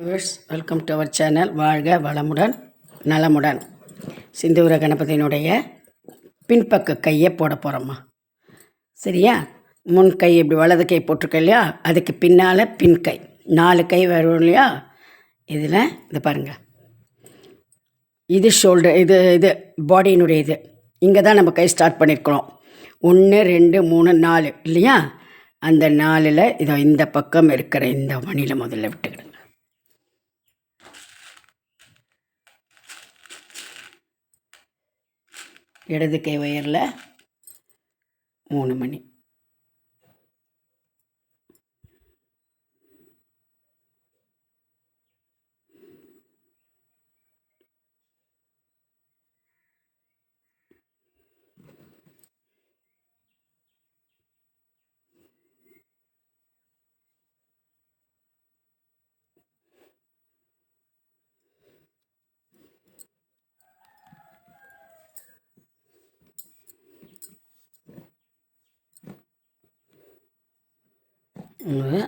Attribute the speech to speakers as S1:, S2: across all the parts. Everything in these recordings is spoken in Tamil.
S1: Viewers welcome to our channel வாழ்க வளமுடன் நலமுடன். சிந்துவர கணபதியினுடைய பின்பக்க கையை போட போகிறோம்மா சரியா? முன் கை இப்படி வலது கை போட்டிருக்க இல்லையா? அதுக்கு பின்னால் பின் கை. நாலு கை வரும் இல்லையா? இதில் இது பாருங்கள் இது ஷோல்டர் இது இது பாடியினுடைய இது. இங்கே தான் நம்ம கை ஸ்டார்ட் பண்ணியிருக்கிறோம் ஒன்று ரெண்டு மூணு நாலு இல்லையா? அந்த நாலில் இதோ இந்த பக்கம் இருக்கிற இந்த மணியில் முதல்ல விட்டுக்கிடுங்க இடது கை உயரில் மூணு மணி. இது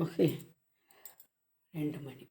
S1: ஓகே ரெண்டு மணி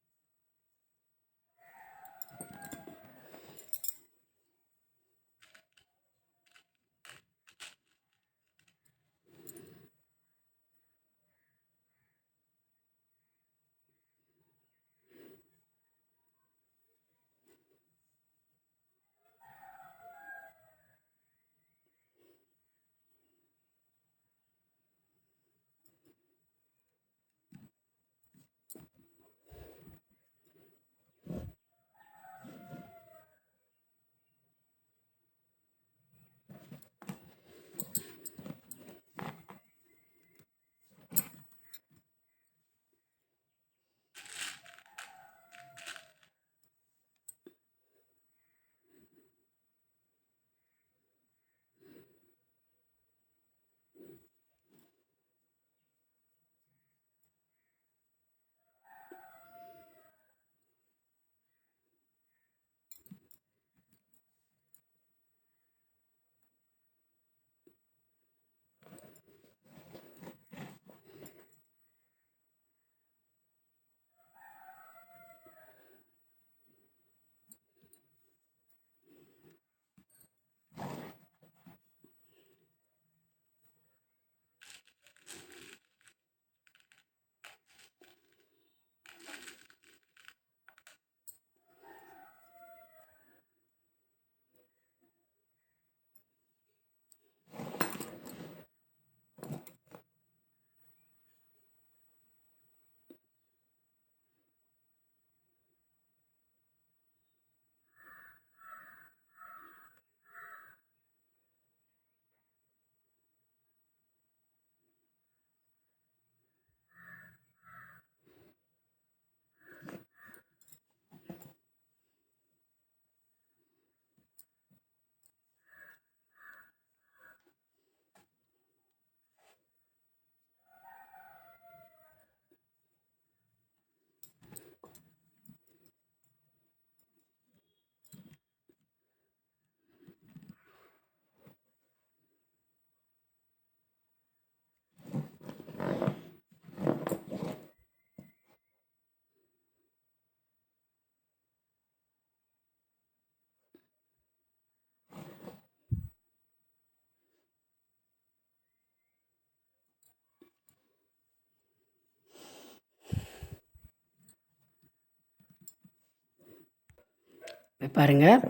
S1: பாருங்கள்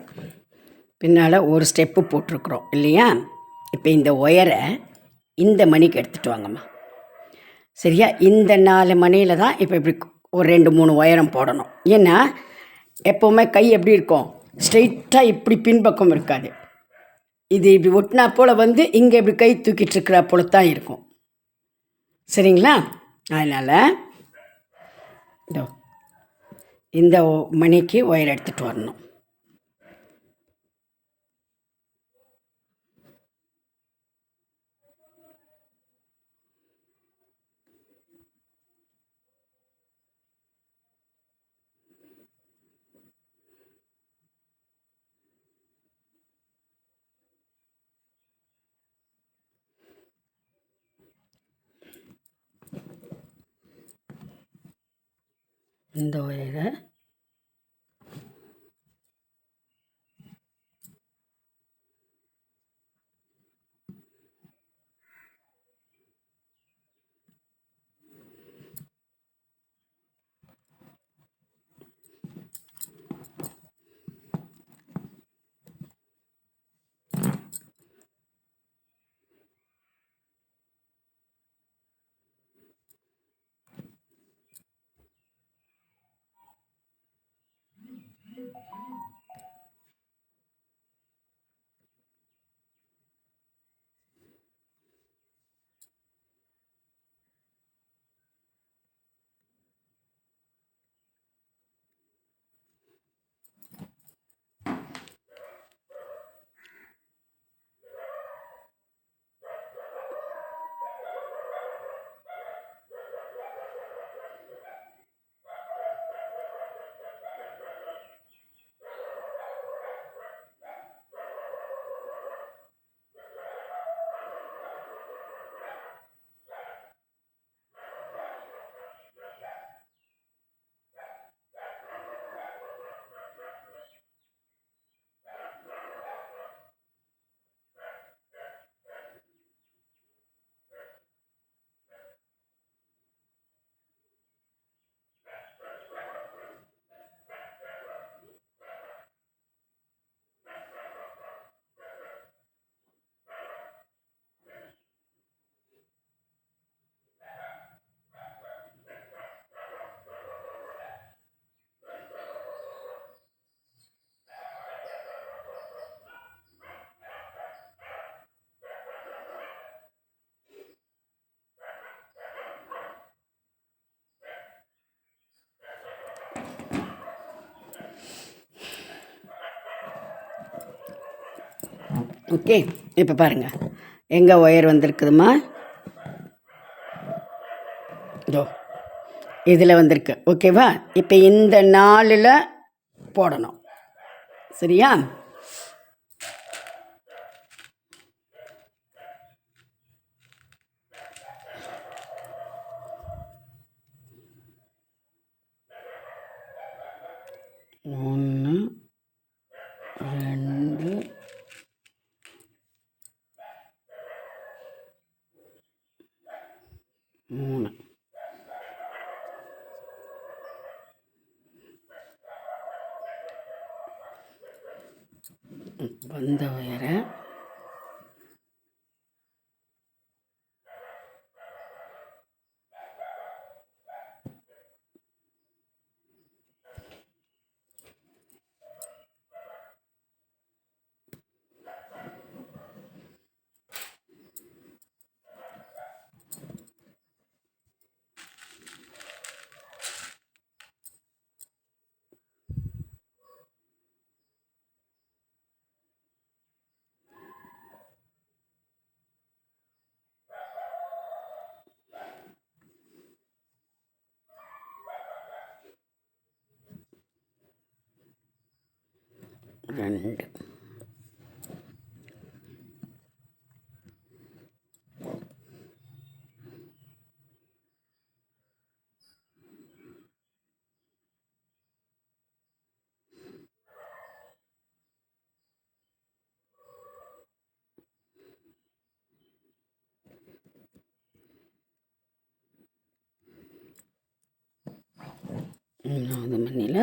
S1: பின்னால் ஒரு ஸ்டெப்பு போட்டிருக்குறோம் இல்லையா? இப்போ இந்த ஒயரை இந்த மணிக்கு எடுத்துகிட்டு வாங்கம்மா. சரியா? இந்த நாலு மணியில் தான் இப்போ இப்படி ஒரு ரெண்டு மூணு ஒயரம் போடணும். ஏன்னா எப்போவுமே கை எப்படி இருக்கும்? ஸ்ட்ரெயிட்டாக இப்படி பின்பக்கம் இருக்காது. இது இப்படி ஒட்டினா போல் வந்து இங்கே இப்படி கை தூக்கிட்டு இருக்கிற போல தான் இருக்கும். சரிங்களா? அதனால் இதோ இந்த மணிக்கு ஒயர் எடுத்துகிட்டு வரணும். இந்த ஒயரை ஓகே இப்போ பாருங்கள் எங்கே ஒயர் வந்திருக்குதுமா இதோ இதில் வந்திருக்கு. ஓகேவா? இப்போ இந்த நாளில் போடணும். சரியா ஒன்று ரெண்டு மூணு. வந்த உயர ரெண்டு மூணாவது மணியில்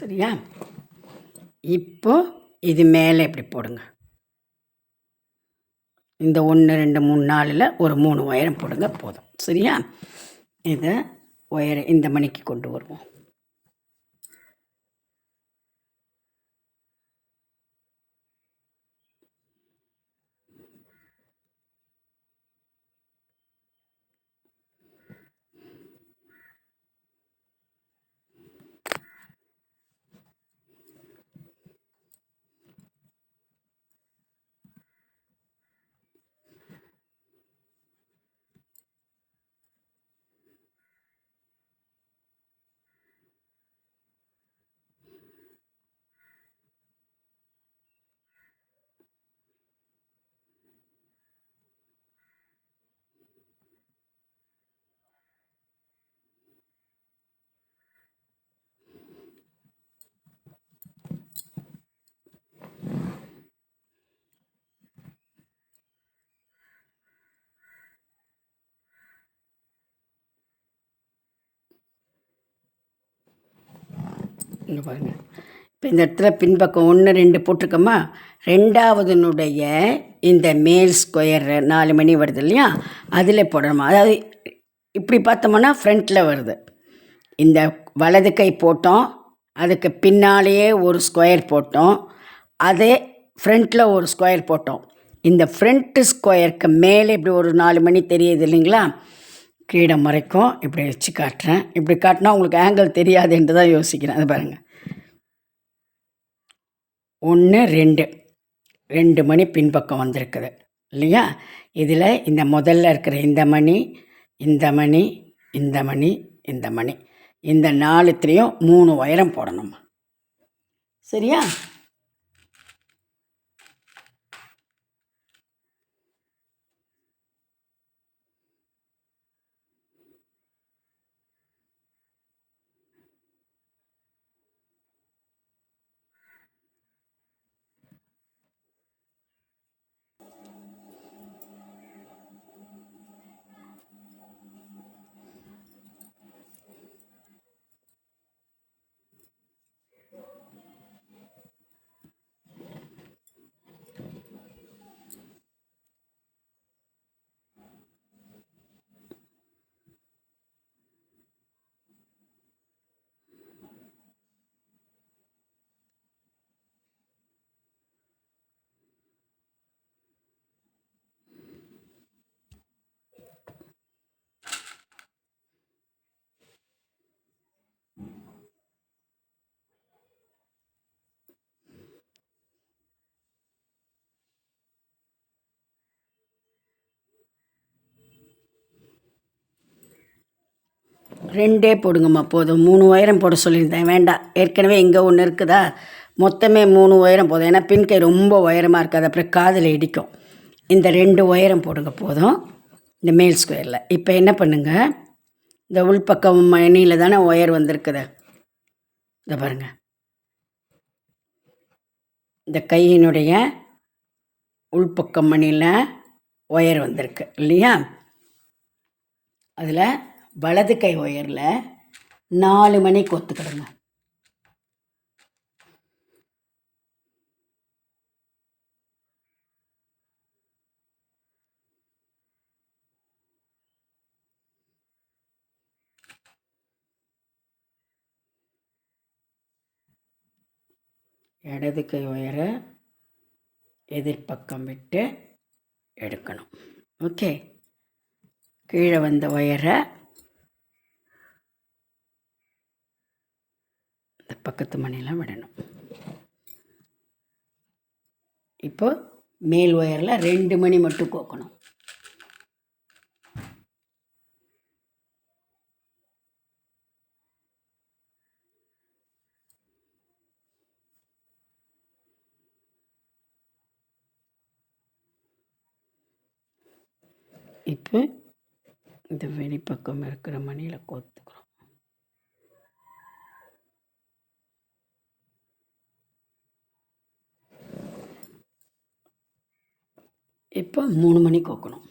S1: சரியா? இப்போ இது மேலே இப்படி போடுங்க. இந்த ஒன்று ரெண்டு மூணு நாலில் ஒரு மூணு ஒயரம் போடுங்க போதும். சரியா? இதை ஒயரை இந்த மணிக்கு கொண்டு வருவோம். இங்கே பாருங்கள் இப்போ இந்த இடத்துல பின்பக்கம் ஒன்று ரெண்டு போட்டிருக்கோமா? ரெண்டாவதுனுடைய இந்த மேல் ஸ்கொயர் நாலு மணி வருது இல்லையா? அதில் போடணுமா? அதாவது இப்படி பார்த்தோம்னா ஃப்ரண்ட்டில் வருது. இந்த வலது கை போட்டோம். அதுக்கு பின்னாலேயே ஒரு ஸ்கொயர் போட்டோம். அதே ஃப்ரண்ட்டில் ஒரு ஸ்கொயர் போட்டோம். இந்த ஃப்ரண்ட்டு ஸ்கொயருக்கு மேலே இப்படி ஒரு நாலு மணி தெரியுது இல்லைங்களா? கீழே மறைக்கும். இப்படி வச்சு காட்டுறேன். இப்படி காட்டினா உங்களுக்கு ஆங்கிள் என்று தான் யோசிக்கிறேன். அது பாருங்கள் ஒன்று ரெண்டு. ரெண்டு மணி பின்பக்கம் வந்திருக்குது. இல்லையா? இதில் இந்த முதல்ல இருக்கிற இந்த மணி இந்த மணி இந்த மணி இந்த மணி. இந்த நாலுத்துலேயும் மூணு உயரம் போடணும்? சரியா? ரெண்டே போடுங்கம்மா போதும். மூணு உயரம் போட சொல்லியிருந்தேன். வேண்டாம் ஏற்கனவே இங்கே ஒன்று இருக்குதா? மொத்தமே மூணு உயரம் போதும். ஏன்னா பின்கை ரொம்ப உயரமாக இருக்காது. அப்புறம் காதில் இடிக்கும். இந்த ரெண்டு உயரம் போடுங்க போதும். இந்த மேல் ஸ்கொயரில். இப்போ என்ன பண்ணுங்கள் இந்த உள்பக்கம் மணியில் தானே ஒயர் வந்திருக்குது. இதை பாருங்கள் இந்த கையினுடைய உள்பக்கம் மணியில் ஒயர் வந்திருக்கு. இல்லையா? அதில் வலது கை ஒயரில் நாலு மணி கொத்துக்கிடுங்க. இடது கை ஒயரை எதிர்ப்பக்கம் விட்டு எடுக்கணும். ஓகே. கீழே வந்த ஒயரை பக்கத்து மணிலாம் விடணும். இப்போ மேல் ஒயரில் ரெண்டு மணி மட்டும் கோக்கணும். இப்போ இந்த வெளிப்பக்கம் இருக்கிற மணியில் கோத்துக்கிறோம் இப்போ மூணு மணி கோக்கணும்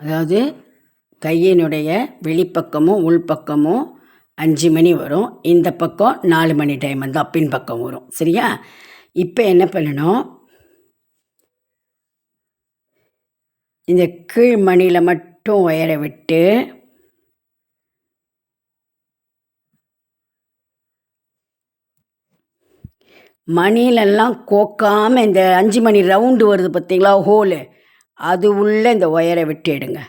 S1: அதாவது கையினுடைய வெளிப்பக்கமும் உள்பக்கமும் அஞ்சு மணி வரும். இந்த பக்கம் நாலு மணி டைம் வந்து பின் பக்கம் வரும். சரியா? இப்போ என்ன பண்ணணும்? இந்த கீழ் மணியில் மட்டும் ஒயரை விட்டு மணிலெல்லாம் கோக்காமல் இந்த அஞ்சு மணி ரவுண்டு வருது பார்த்தீங்களா ஹோலு அது உள்ளே இந்த ஒயரை விட்டுடுங்க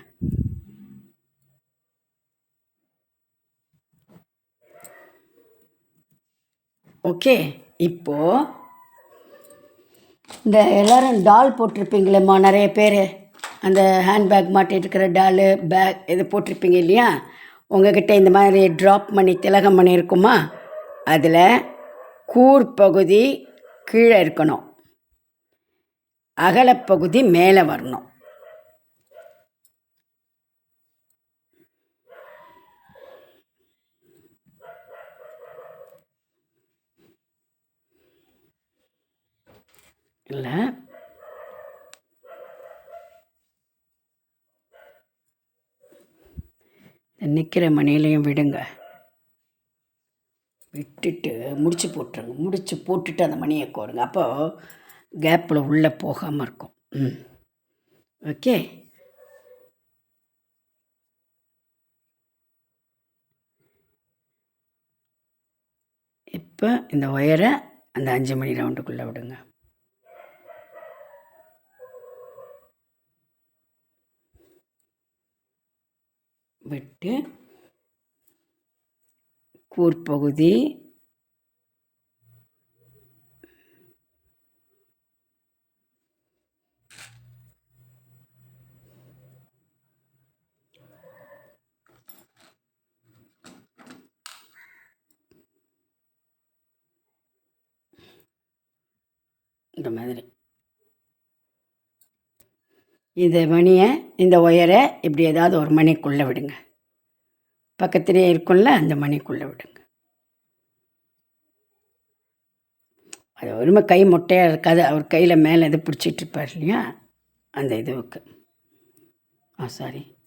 S1: ஓகே இப்போது இந்த எல்லாரும் டால் போட்டிருப்பீங்களேம்மா நிறைய பேர். அந்த ஹேண்ட்பேக் மாட்டிட்டு இருக்கிற டாலு பேக் இது போட்டிருப்பீங்க இல்லையா? உங்ககிட்ட இந்த மாதிரி ட்ராப் மணி திலகம் மணி இருக்குமா? அதில் கூர் பகுதி கீழே இருக்கணும். அகலப்பகுதி மேலே வரணும். இல்லை. நிற்கிற மணிலையும் விடுங்க. விட்டுட்டு முடிச்சு போட்டுருங்க. முடிச்சு போட்டுட்டு அந்த மணியை கோருங்க. அப்போ கேப்பில் உள்ளே போகாமல் இருக்கும். ம். ஓகே. இப்போ இந்த ஒயரை அந்த அஞ்சு மணி ரவுண்டுக்குள்ளே விடுங்க. விட்டு கூர்பகுதி இந்த மாதிரி. இந்த மணியை இந்த ஒயரை இப்படி ஏதாவது ஒரு மணிக்குள்ளே விடுங்க. பக்கத்துலேயே இருக்கும்ல அந்த மணிக்குள்ளே விடுங்க. அது ஒருமை கை மொட்டையாக இருக்காது. அவர் கையில் மேலே இது பிடிச்சிட்டு இருப்பார் இல்லையா? அந்த இதுவுக்கு. Ah sorry.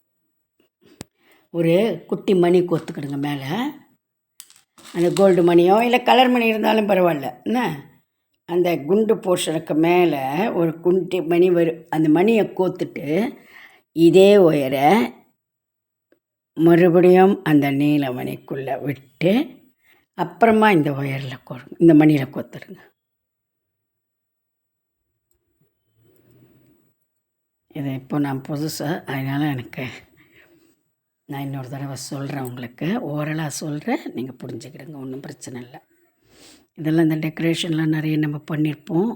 S1: ஒரு குட்டி மணி கோத்துக்கிடுங்க மேலே. அந்த கோல்டு மணியோ இல்லை கலர் மணி இருந்தாலும் பரவாயில்ல. என்ன? அந்த குண்டு போர்ஷனுக்கு மேலே ஒரு குண்டு மணி வரும் அந்த மணியை கோத்துட்டு இதே ஒயரை மறுபடியும் அந்த நீல மணிக்குள்ளே விட்டு அப்புறமா இந்த ஒயரில் கோருங்க இந்த மணியில் கோத்துருங்க. இதை இப்போ நான் புதுசாக அதனால் எனக்கு நான் இன்னொரு தடவை சொல்கிறேன் உங்களுக்கு. ஓரலாக சொல்கிறேன் நீங்கள் புரிஞ்சுக்கிடுங்க ஒன்றும் பிரச்சனை இல்லை. இதெல்லாம் இந்த டெக்கரேஷன்லாம் நிறைய நம்ம பண்ணியிருப்போம்.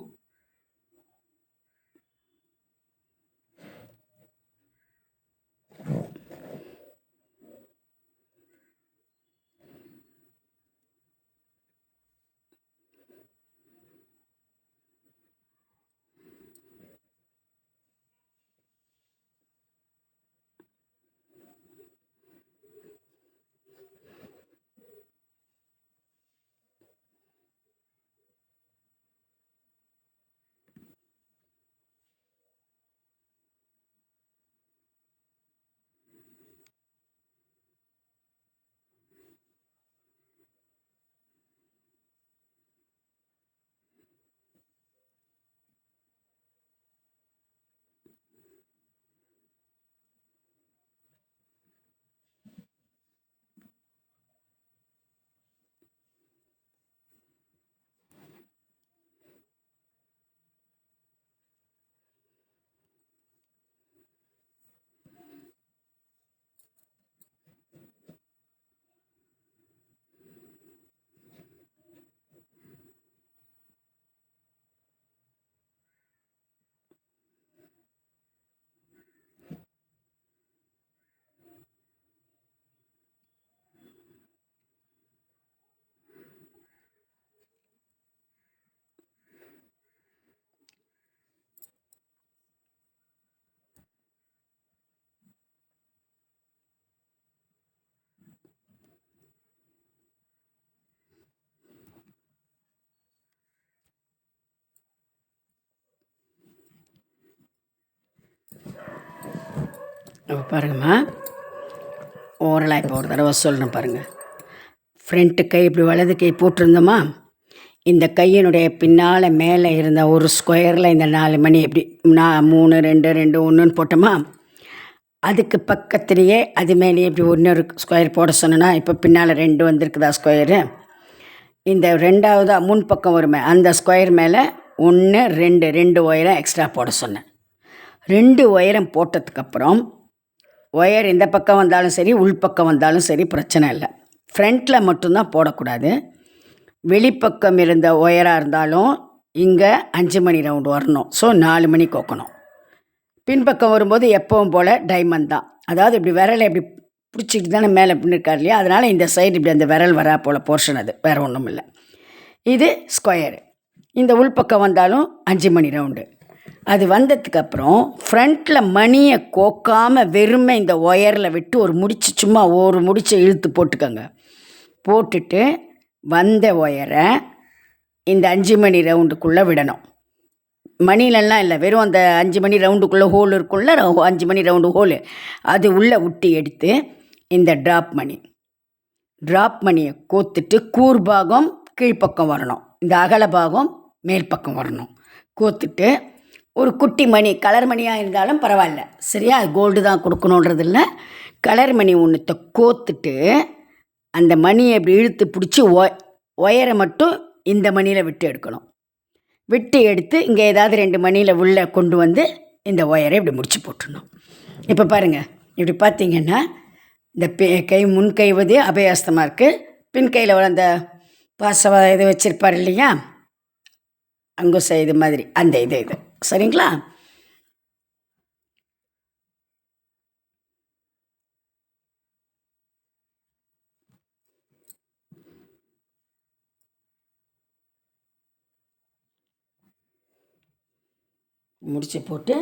S1: அப்போ பாருங்கம்மா. ஓரலாக இப்போ ஒரு தடவை சொல்கிறேன் பாருங்கள் ஃப்ரண்ட்டு கை இப்படி வலது கை போட்டிருந்தோமா? இந்த கையினுடைய பின்னால் மேலே இருந்த ஒரு ஸ்கொயரில் இந்த நாலு மணி எப்படி நான் மூணு ரெண்டு ரெண்டு ஒன்றுன்னு போட்டோமா? அதுக்கு பக்கத்துலேயே அது மேலேயே இப்படி ஒன்று ஸ்கொயர் போட சொன்னேன்னா இப்போ பின்னால் ரெண்டு வந்திருக்குதா ஸ்கொயரு இந்த ரெண்டாவதாக முன் பக்கம் வருமே அந்த ஸ்கொயர் மேலே ஒன்று ரெண்டு ரெண்டு ஒயரம் எக்ஸ்ட்ரா போட சொன்னேன். ரெண்டு ஒயரம் போட்டதுக்கப்புறம் ஒயர் இந்த பக்கம் வந்தாலும் சரி உள்பக்கம் வந்தாலும் சரி பிரச்சனை இல்லை. ஃப்ரண்ட்டில் மட்டும்தான் போடக்கூடாது. வெளிப்பக்கம் இருந்த ஒயராக இருந்தாலும் இங்கே அஞ்சு மணி ரவுண்டு வரணும். ஸோ நாலு மணி கோக்கணும். பின்பக்கம் வரும்போது எப்பவும் போல் டைமண்ட் தான். அதாவது இப்படி விரலை இப்படி பிடிச்சிக்கிட்டு தானே மேலே பின்னிருக்கார் இல்லையா? அதனால் இந்த சைடு இப்படி அந்த விரல் வரா போல் போர்ஷன் அது. வேறு ஒன்றும் இல்லை இது ஸ்கொயரு இந்த உள்பக்கம் வந்தாலும் அஞ்சு மணி ரவுண்டு அது வந்ததுக்கப்புறம் ஃப்ரண்ட்டில் மணியை கோக்காமல் வெறுமை இந்த ஒயரில் விட்டு ஒரு முடிச்சு சும்மா ஒரு முடிச்சை இழுத்து போட்டுக்கோங்க. போட்டுட்டு வந்த ஒயரை இந்த அஞ்சு மணி ரவுண்டுக்குள்ளே விடணும். மணிலெல்லாம் இல்லை வெறும் அந்த அஞ்சு மணி ரவுண்டுக்குள்ளே ஹோல் இருக்குள்ள ரவு- அஞ்சு மணி ரவுண்டு ஹோலு அது உள்ளே விட்டு எடுத்து இந்த ட்ராப் மணி. ட்ராப் மணியை கோத்துட்டு கூர்பாகம் கீழ்ப்பக்கம் வரணும். இந்த அகல பாகம் மேல் பக்கம் வரணும். கோத்துட்டு ஒரு குட்டி மணி கலர் மணியாக இருந்தாலும் பரவாயில்ல. சரியா? கோல்டு தான் கொடுக்கணுன்றது இல்லை. கலர் மணி ஒன்றுத்த கோத்துட்டு அந்த மணியை இப்படி இழுத்து பிடிச்சி ஒ ஒயரை மட்டும் இந்த மணியில் விட்டு எடுக்கணும். விட்டு எடுத்து இங்கே ஏதாவது ரெண்டு மணியில் உள்ளே கொண்டு வந்து இந்த ஒயரை இப்படி முடிச்சு போட்டுடணும். இப்போ பாருங்கள் இப்படி பார்த்தீங்கன்னா இந்த பே கை முன் கை வந்து அபயாஸ்தமாக இருக்குது பின் கையில் அந்த பாசவ இது வச்சுருப்பார் இல்லையா? அங்குச இது மாதிரி. அந்த இது இது. சரிங்களா? முடிச்சு போட்டு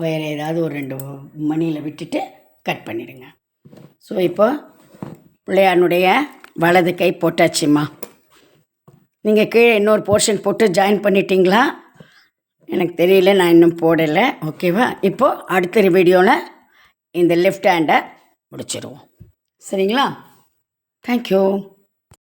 S1: ஒயரை ஏதாவது ஒரு ரெண்டு மணியில் விட்டுட்டு கட் பண்ணிடுங்க. ஸோ இப்போ பிள்ளையானுடைய வலது கை போட்டாச்சும்மா நீங்கள் கீழே இன்னொரு போர்ஷன் போட்டு ஜாயின் பண்ணிட்டீங்களா? எனக்கு தெரியல நான் இன்னும் போடலை. ஓகேவா இப்போது அடுத்த வீடியோவில் இந்த லெஃப்ட் ஹேண்டை முடிச்சிடுவோம் சரிங்களா? தேங்க்யூ